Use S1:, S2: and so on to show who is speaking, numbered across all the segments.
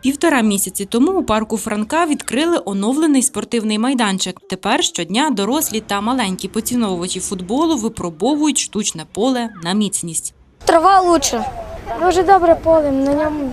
S1: Півтора місяці тому у парку Франка відкрили оновлений спортивний майданчик. Тепер щодня дорослі та маленькі поціновувачі футболу випробовують штучне поле на міцність.
S2: Трава краще.
S3: Дуже добре поле, на ньому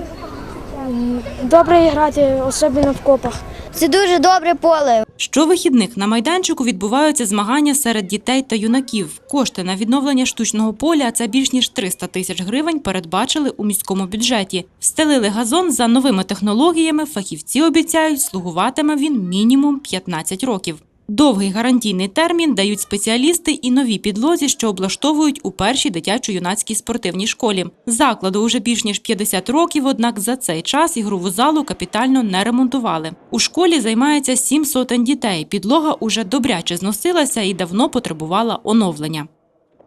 S3: добре грати, особливо в копах.
S2: Це дуже добре поле.
S1: Щовихідних на майданчику відбуваються змагання серед дітей та юнаків. Кошти на відновлення штучного поля, це більш ніж 300 тисяч гривень, передбачили у міському бюджеті. Встелили газон за новими технологіями. Фахівці обіцяють, слугуватиме він мінімум 15 років. Довгий гарантійний термін дають спеціалісти і нові підлозі, що облаштовують у першій дитячо-юнацькій спортивній школі. Закладу уже більш ніж 50 років, однак за цей час ігрову залу капітально не ремонтували. У школі займається сім сотень дітей. Підлога уже добряче зносилася і давно потребувала оновлення.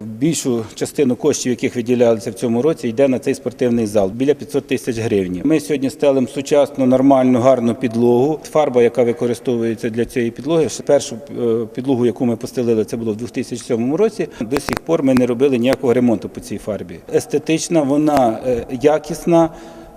S4: Більшу частину коштів, яких виділялися в цьому році, йде на цей спортивний зал біля 500 тисяч гривень. Ми сьогодні стелимо сучасну, нормальну, гарну підлогу. Фарба, яка використовується для цієї підлоги, першу е, підлогу, яку ми постелили, це було в 2007 році. До сих пор ми не робили ніякого ремонту по цій фарбі. Естетична, вона е, якісна,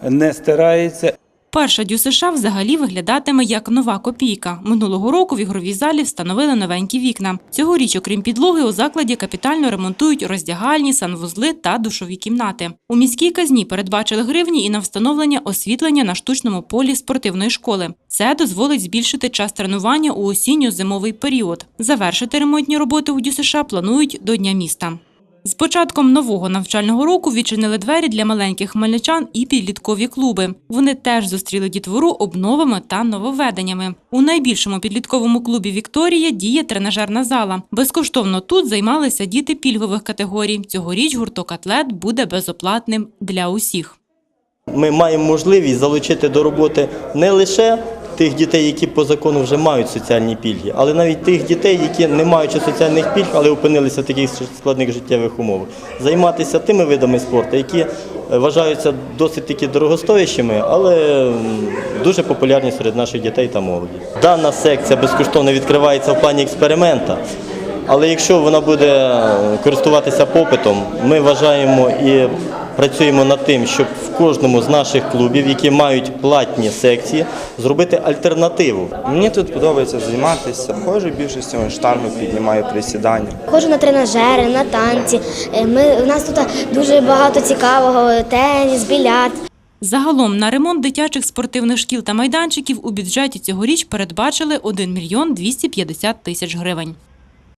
S4: не стирається.
S1: Перша ДЮСШ взагалі виглядатиме як нова копійка. Минулого року в ігровій залі встановили новенькі вікна. Цьогоріч, окрім підлоги, у закладі капітально ремонтують роздягальні, санвузли та душові кімнати. У міській казні передбачили гривні і на встановлення освітлення на штучному полі спортивної школи. Це дозволить збільшити час тренування у осінньо-зимовий період. Завершити ремонтні роботи у ДЮСШ планують до Дня міста. З початком нового навчального року відчинили двері для маленьких хмельничан і підліткові клуби. Вони теж зустріли дітвору обновами та нововведеннями. У найбільшому підлітковому клубі Вікторія діє тренажерна зала. Безкоштовно тут займалися діти пільгових категорій. Цьогоріч гурток атлет буде безоплатним для усіх.
S5: Ми маємо можливість залучити до роботи не лише тих дітей, які по закону вже мають соціальні пільги, але навіть тих дітей, які не маючи соціальних пільг, але опинилися в таких складних життєвих умовах. Займатися тими видами спорту, які е, вважаються досить таки дорогостоящими, але дуже популярні серед наших дітей та молоді. Дана секція безкоштовно відкривається в плані експеримента. Але якщо вона буде е, користуватися попитом, ми вважаємо і працюємо над тим, щоб в кожному з наших клубів, які мають платні секції, зробити альтернативу.
S6: Мені тут подобається займатися. Ходжу більшістю штангу, піднімаю присідання.
S2: Ходжу на тренажери, на танці. Е, Ми, у нас тут дуже багато цікавого, теніс, більярд.
S1: Загалом на ремонт дитячих спортивних шкіл та майданчиків у бюджеті цьогоріч передбачили 1 мільйон 250 тисяч гривень.